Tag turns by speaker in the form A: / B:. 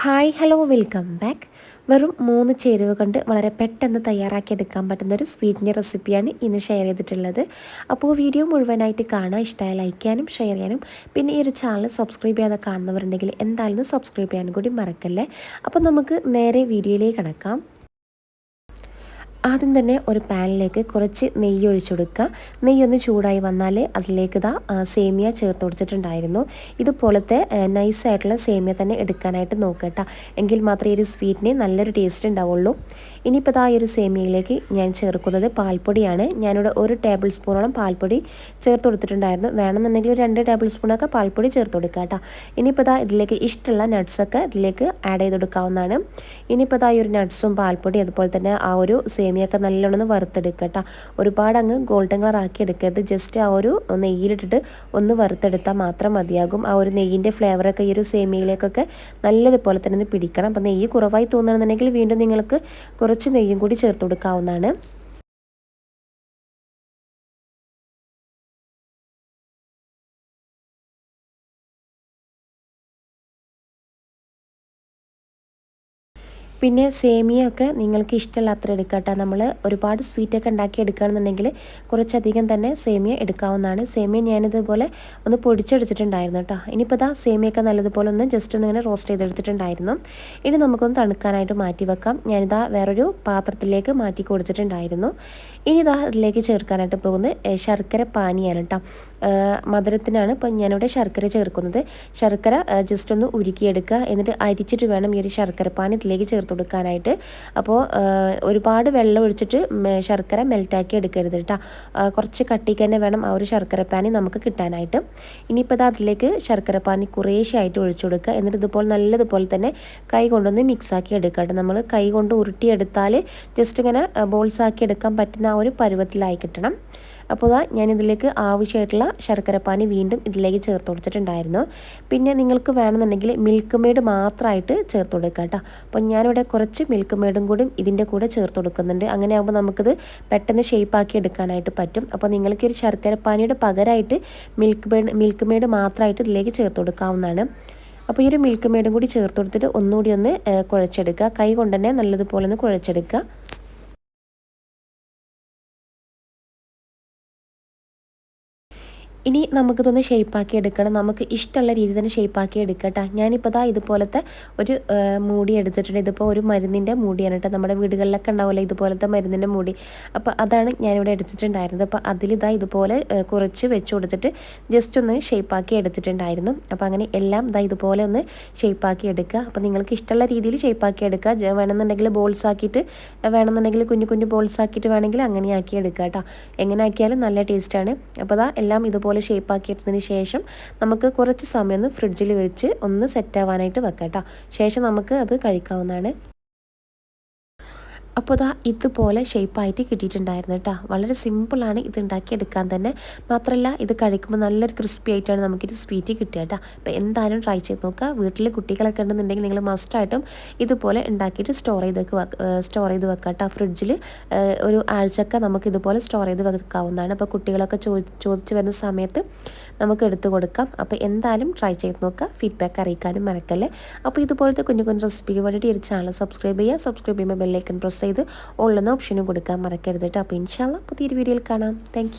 A: Hi hello welcome back. വെറും മൂന്ന് ചേരുവ കൊണ്ട് വളരെ പെട്ടെന്ന് തയ്യാറാക്കി എടുക്കാൻ പറ്റുന്ന ഒരു സ്വീറ്റിന്റെ റെസിപ്പിയാണ് ഇന്ന് ഷെയർ ചെയ്തിട്ടുള്ളത്. അപ്പോൾ വീഡിയോ മുഴുവനായിട്ട് കാണാൻ ഇഷ്ടമായ ലൈക്ക് ചെയ്യാനും ഷെയർ ചെയ്യാനും. പിന്നെ ഈ ഒരു ചാനൽ സബ്സ്ക്രൈബ് ചെയ്യാതെ കാണുന്നവരുണ്ടെങ്കിൽ എന്തായാലും സബ്സ്ക്രൈബ് ചെയ്യാനും കൂടി മറക്കല്ലേ? അപ്പോൾ നമുക്ക് നേരെ വീഡിയോയിലേക്ക് കിടക്കാം. ആദ്യം തന്നെ ഒരു പാനിലേക്ക് കുറച്ച് നെയ്യ് ഒഴിച്ചു കൊടുക്കുക. നെയ്യൊന്ന് ചൂടായി വന്നാൽ അതിലേക്ക് ഇതാ സേമിയ ചേർത്ത് കൊടുത്തിട്ടുണ്ടായിരുന്നു. ഇതുപോലത്തെ നൈസായിട്ടുള്ള സേമിയ തന്നെ എടുക്കാനായിട്ട് നോക്കട്ടോ എങ്കിൽ മാത്രമേ ഒരു സ്വീറ്റിന് നല്ലൊരു ടേസ്റ്റ് ഉണ്ടാവുള്ളൂ. ഇനിയിപ്പോൾ ഇതാ ഈ ഒരു സേമിയയിലേക്ക് ഞാൻ ചേർക്കുന്നത് പാൽപ്പൊടിയാണ്. ഞാനിവിടെ ഒരു ടേബിൾ സ്പൂണോളം പാൽപ്പൊടി ചേർത്ത് കൊടുത്തിട്ടുണ്ടായിരുന്നു. വേണമെന്നുണ്ടെങ്കിൽ ഒരു രണ്ട് ടേബിൾ സ്പൂണൊക്കെ പാൽപ്പൊടി ചേർത്ത് കൊടുക്കുക കേട്ടോ. ഇനിയിപ്പോൾ ഇതാ ഇതിലേക്ക് ഇഷ്ടമുള്ള നട്ട്സൊക്കെ ഇതിലേക്ക് ആഡ് ചെയ്ത് കൊടുക്കാവുന്നതാണ്. ഇനിയിപ്പോൾ ഇതാ ഈ ഒരു നട്ട്സും പാൽപ്പൊടി അതുപോലെ തന്നെ ആ ഒരു സേമിയ സേമിയൊക്കെ നല്ലോണം ഒന്ന് വറുത്തെടുക്കുക കേട്ടോ. ഒരുപാട് അങ്ങ് ഗോൾഡൻ കളർ ആക്കി എടുക്കരുത്. ജസ്റ്റ് ആ ഒരു നെയ്യിലിട്ടിട്ട് ഒന്ന് വറുത്തെടുത്താൽ മാത്രം മതിയാകും. ആ ഒരു നെയ്യിന്റെ ഫ്ലേവറൊക്കെ ഈ ഒരു സേമിയയിലേക്കൊക്കെ നല്ലതുപോലെ തന്നെ പിടിക്കണം. അപ്പോൾ നെയ്യ് കുറവായി തോന്നുകയാണെന്നുണ്ടെങ്കിൽ വീണ്ടും നിങ്ങൾക്ക് കുറച്ച് നെയ്യും കൂടി ചേർത്ത് കൊടുക്കാവുന്നതാണ്. പിന്നെ സേമിയൊക്കെ നിങ്ങൾക്ക് ഇഷ്ടമുള്ള അത്ര എടുക്കട്ടെ. നമ്മൾ ഒരുപാട് സ്വീറ്റൊക്കെ ഉണ്ടാക്കി എടുക്കുകയാണെന്നുണ്ടെങ്കിൽ കുറച്ചധികം തന്നെ സേമിയ എടുക്കാവുന്നതാണ്. സേമിയ ഞാനിതുപോലെ ഒന്ന് പൊടിച്ചെടുത്തിട്ടുണ്ടായിരുന്നു കേട്ടോ. ഇനിയിപ്പോൾ ഇതാ സേമിയൊക്കെ നല്ലതുപോലെ ഒന്ന് ജസ്റ്റ് ഒന്ന് ഇങ്ങനെ റോസ്റ്റ് ചെയ്തെടുത്തിട്ടുണ്ടായിരുന്നു. ഇനി നമുക്കൊന്ന് തണുക്കാനായിട്ട് മാറ്റി വെക്കാം. ഞാനിതാ വേറൊരു പാത്രത്തിലേക്ക് മാറ്റി കൊടുത്തിട്ടുണ്ടായിരുന്നു. ഇനി ഇതാ അതിലേക്ക് ചേർക്കാനായിട്ട് പോകുന്നത് ശർക്കര പാനിയാണ് കേട്ടോ. മധുരത്തിനാണ് ഇപ്പം ഞാനിവിടെ ശർക്കര ചേർക്കുന്നത്. ശർക്കര ജസ്റ്റ് ഒന്ന് ഉരുക്കിയെടുക്കുക. എന്നിട്ട് അരിച്ചിട്ട് വേണം ഈ ഒരു ശർക്കര പാനി ഇതിലേക്ക് ചേർത്ത് കൊടുക്കാനായിട്ട്. അപ്പോൾ ഒരുപാട് വെള്ളം ഒഴിച്ചിട്ട് ശർക്കര മെൽറ്റാക്കി എടുക്കരുത് കേട്ടോ കുറച്ച് കട്ടിക്ക് തന്നെ വേണം ആ ഒരു ശർക്കര പാനി നമുക്ക് കിട്ടാനായിട്ട്. ഇനിയിപ്പോൾ അത് അതിലേക്ക് ശർക്കര പാനി കുറേശ്ശായിട്ട് ഒഴിച്ചു കൊടുക്കുക. എന്നിട്ട് ഇതുപോലെ നല്ലതുപോലെ തന്നെ കൈ കൊണ്ടൊന്ന് മിക്സാക്കി എടുക്കുക കേട്ടോ നമ്മൾ കൈ കൊണ്ട് ഉരുട്ടിയെടുത്താൽ ജസ്റ്റ് ഇങ്ങനെ ബോൾസാക്കി എടുക്കാൻ പറ്റുന്ന ആ ഒരു പരുവത്തിലായി കിട്ടണം. അപ്പോൾ ഞാൻ ഇതിലേക്ക് ആവശ്യമായിട്ടുള്ള ശർക്കരപ്പാനി വീണ്ടും ഇതിലേക്ക് ചേർത്ത് കൊടുത്തിട്ടുണ്ടായിരുന്നു. പിന്നെ നിങ്ങൾക്ക് വേണമെന്നുണ്ടെങ്കിൽ മിൽക്ക് മെയ്ഡ് മാത്രമായിട്ട് ചേർത്ത് കൊടുക്കുക കേട്ടോ. അപ്പോൾ ഞാനിവിടെ കുറച്ച് മിൽക്ക് മെയ്ഡും കൂടി ഇതിന്റെ കൂടെ ചേർത്ത് കൊടുക്കുന്നുണ്ട്. അങ്ങനെ ആകുമ്പോൾ നമുക്കിത് പെട്ടെന്ന് ഷേപ്പാക്കി എടുക്കാനായിട്ട് പറ്റും. അപ്പോൾ നിങ്ങൾക്ക് ഒരു ശർക്കരപ്പാനിയുടെ പകരമായിട്ട് മിൽക്ക് മെയ്ഡ് മിൽക്ക് മെയ്ഡ് മാത്രമായിട്ട് ഇതിലേക്ക് ചേർത്ത് കൊടുക്കാവുന്നതാണ്. അപ്പോൾ ഈ ഒരു മിൽക്ക് മെയ്ഡും കൂടി ചേർത്ത് കൊടുത്തിട്ട് ഒന്നുകൂടി ഒന്ന് കുഴച്ചെടുക്കുക. കൈ കൊണ്ട് തന്നെ നല്ലതുപോലെ ഒന്ന് കുഴച്ചെടുക്കുക. ഇനി നമുക്കിതൊന്ന് ഷേപ്പാക്കി എടുക്കണം. നമുക്ക് ഇഷ്ടമുള്ള രീതി തന്നെ ഷേപ്പാക്കി എടുക്കട്ടെ. ഞാനിപ്പോൾ ദാ ഇതുപോലത്തെ ഒരു മൂടി എടുത്തിട്ടുണ്ട്. ഇതിപ്പോൾ ഒരു മരുന്നിന്റെ മൂടിയാണ് കേട്ടോ. നമ്മുടെ വീടുകളിലൊക്കെ ഉണ്ടാവുമല്ലോ ഇതുപോലത്തെ മരുന്നിന്റെ മൂടി. അപ്പോൾ അതാണ് ഞാനിവിടെ എടുത്തിട്ടുണ്ടായിരുന്നത്. അപ്പോൾ അതിലിതാ ഇതുപോലെ കുറച്ച് വെച്ച് കൊടുത്തിട്ട് ജസ്റ്റ് ഒന്ന് ഷേപ്പാക്കി എടുത്തിട്ടുണ്ടായിരുന്നു. അപ്പോൾ അങ്ങനെ എല്ലാം ഇതാ ഇതുപോലെ ഒന്ന് ഷേപ്പാക്കി എടുക്കുക. അപ്പോൾ നിങ്ങൾക്ക് ഇഷ്ടമുള്ള രീതിയിൽ ഷേപ്പാക്കി എടുക്കുക. വേണമെന്നുണ്ടെങ്കിൽ ബോൾസ് ആക്കിയിട്ട് വേണമെന്നുണ്ടെങ്കിൽ കുഞ്ഞു കുഞ്ഞു ബോൾസ് ആക്കിയിട്ട് വേണമെങ്കിൽ അങ്ങനെ ആക്കി എടുക്കുക കേട്ടോ. എങ്ങനെ ആക്കിയാലും നല്ല ടേസ്റ്റാണ് അപ്പോൾ അതാ എല്ലാം ഇതുപോലെ ഇതുപോലെ ഷേപ്പാക്കിയിട്ടതിന് ശേഷം നമുക്ക് കുറച്ച് സമയം ഒന്ന് ഫ്രിഡ്ജിൽ വെച്ച് ഒന്ന് സെറ്റ് ആവാനായിട്ട് വെക്കാം കേട്ടോ ശേഷം നമുക്ക് അത് കഴിക്കാവുന്നതാണ്. അപ്പോൾ അതാ ഇതുപോലെ ഷേപ്പായിട്ട് കിട്ടിയിട്ടുണ്ടായിരുന്നു കേട്ടോ. വളരെ സിമ്പിളാണ് ഇത് ഉണ്ടാക്കിയെടുക്കാൻ തന്നെ. മാത്രമല്ല ഇത് കഴിക്കുമ്പോൾ നല്ലൊരു ക്രിസ്പി ആയിട്ടാണ് നമുക്കൊരു സ്വീറ്റ് കിട്ടുക കേട്ടോ. അപ്പോൾ എന്തായാലും ട്രൈ ചെയ്ത് നോക്കുക. വീട്ടിൽ കുട്ടികളൊക്കെ ഉണ്ടെന്നുണ്ടെങ്കിൽ നിങ്ങൾ മസ്റ്റായിട്ടും ഇതുപോലെ ഉണ്ടാക്കിയിട്ട് സ്റ്റോർ ചെയ്ത് സ്റ്റോർ ചെയ്ത് വെക്കുക കേട്ടോ. ഫ്രിഡ്ജിൽ ഒരു ആഴ്ചയൊക്കെ നമുക്ക് ഇതുപോലെ സ്റ്റോർ ചെയ്ത് വെക്കാവുന്നതാണ്. അപ്പോൾ കുട്ടികളൊക്കെ ചോദിച്ചു വരുന്ന സമയത്ത് നമുക്ക് എടുത്തു കൊടുക്കാം. അപ്പോൾ എന്തായാലും ട്രൈ ചെയ്ത് നോക്കുക. ഫീഡ്ബാക്ക് അറിയിക്കാനും മറക്കല്ലേ. അപ്പോൾ ഇതുപോലത്തെ കുഞ്ഞു കുഞ്ഞു റെസിപ്പിക്ക് വേണ്ടിയിട്ട് ഈ ചാനൽ സബ്സ്ക്രൈബ് ചെയ്യുക. സബ്സ്ക്രൈബ് ചെയ്യുമ്പോൾ ബെല്ലൈക്കൺ പ്രസ് ചെയ്ത് ഉള്ളുന്ന ഓപ്ഷനും കൊടുക്കാൻ മറക്കരുത് കേട്ടോ അപ്പോൾ ഇൻഷാല്ല പുതിയൊരു വീഡിയോയിൽ കാണാം. താങ്ക്